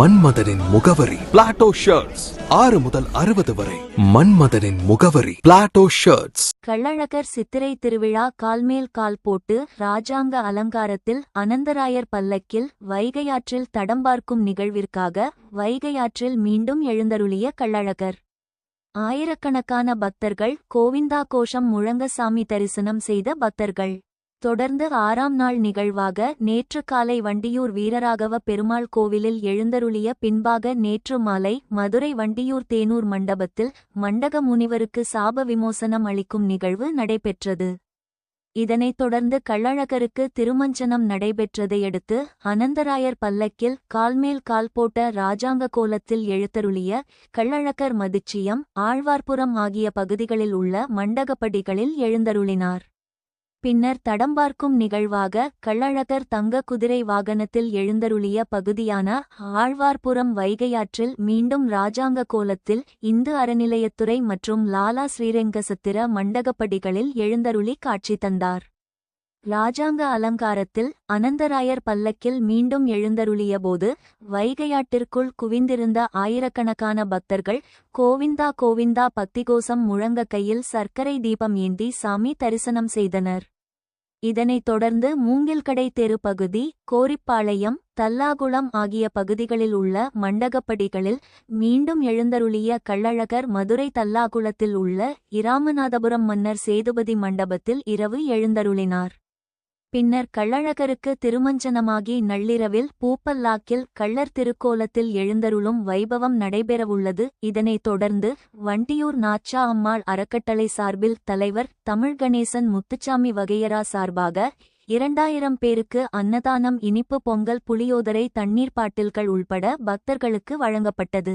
மன்மதனின் முகவரி. Plato shirts ஆறு முதல் அறுபது வரை. மன்மதனின் முகவரி. பிளாட்டோ ஷர்ட்ஸ் கள்ளழகர் சித்திரை திருவிழா கால்மேல் கால் போட்டு ராஜாங்க அலங்காரத்தில் அனந்தராயர் பல்லக்கில் வைகையாற்றில் தடம்பார்க்கும் நிகழ்விற்காக வைகையாற்றில் மீண்டும் எழுந்தருளிய கள்ளழகர். ஆயிரக்கணக்கான பக்தர்கள் கோவிந்தா கோஷம் முழங்க சாமி தரிசனம் செய்த பக்தர்கள். தொடர்ந்து ஆறாம் நாள் நிகழ்வாக நேற்று காலை வண்டியூர் வீரராகவ பெருமாள் கோவிலில் எழுந்தருளிய பின்பாக நேற்று மாலை மதுரை வண்டியூர் தேனூர் மண்டபத்தில் மண்டக முனிவருக்கு சாப விமோசனம் அளிக்கும் நிகழ்வு நடைபெற்றது. இதனைத் தொடர்ந்து கள்ளழகருக்கு திருமஞ்சனம் நடைபெற்றதையடுத்து அனந்தராயர் பல்லக்கில் கால்மேல் கால் போட்ட ராஜாங்க கோலத்தில் எழுத்தருளிய கள்ளழகர் மதிச்சியம் ஆழ்வார்புரம் ஆகிய பகுதிகளில் உள்ள மண்டகப்படிகளில் எழுந்தருளினார். பின்னர் தடம்பார்க்கும் நிகழ்வாக கள்ளழகர் தங்க குதிரை வாகனத்தில் எழுந்தருளிய பகுதியான ஆழ்வார்புரம் வைகையாற்றில் மீண்டும் ராஜாங்க கோலத்தில் இந்து அறநிலையத்துறை மற்றும் லாலா ஸ்ரீரங்கசத்திர மண்டகப்படிகளில் எழுந்தருளி காட்சி தந்தார். இராஜாங்க அலங்காரத்தில் அனந்தராயர் பல்லக்கில் மீண்டும் எழுந்தருளியபோது வைகையாட்டிற்குள் குவிந்திருந்த ஆயிரக்கணக்கான பக்தர்கள் கோவிந்தா கோவிந்தா பக்திகோசம் முழங்க கையில் சர்க்கரை தீபம் ஏந்தி சாமி தரிசனம் செய்தனர். இதனைத் தொடர்ந்து மூங்கில்கடை தெரு பகுதி கோரிப்பாளையம் தல்லாகுளம் ஆகிய பகுதிகளில் உள்ள மண்டகப்படிகளில் மீண்டும் எழுந்தருளிய கள்ளழகர் மதுரை தல்லாகுளத்தில் உள்ள இராமநாதபுரம் மன்னர் சேதுபதி மண்டபத்தில் இரவு எழுந்தருளினார். பின்னர் கள்ளழகருக்கு திருமஞ்சனமாகி நள்ளிரவில் பூப்பல்லாக்கில் கள்ளர் திருக்கோலத்தில் எழுந்தருளும் வைபவம் நடைபெறவுள்ளது. இதனைத் தொடர்ந்து வண்டியூர் நாச்சா அம்மாள் அறக்கட்டளை சார்பில் தலைவர் தமிழ் கணேசன் முத்துச்சாமி வகையரா சார்பாக இரண்டாயிரம் பேருக்கு அன்னதானம் இனிப்பு பொங்கல் புளியோதரை தண்ணீர் பாட்டில்கள் உள்பட பக்தர்களுக்கு வழங்கப்பட்டது.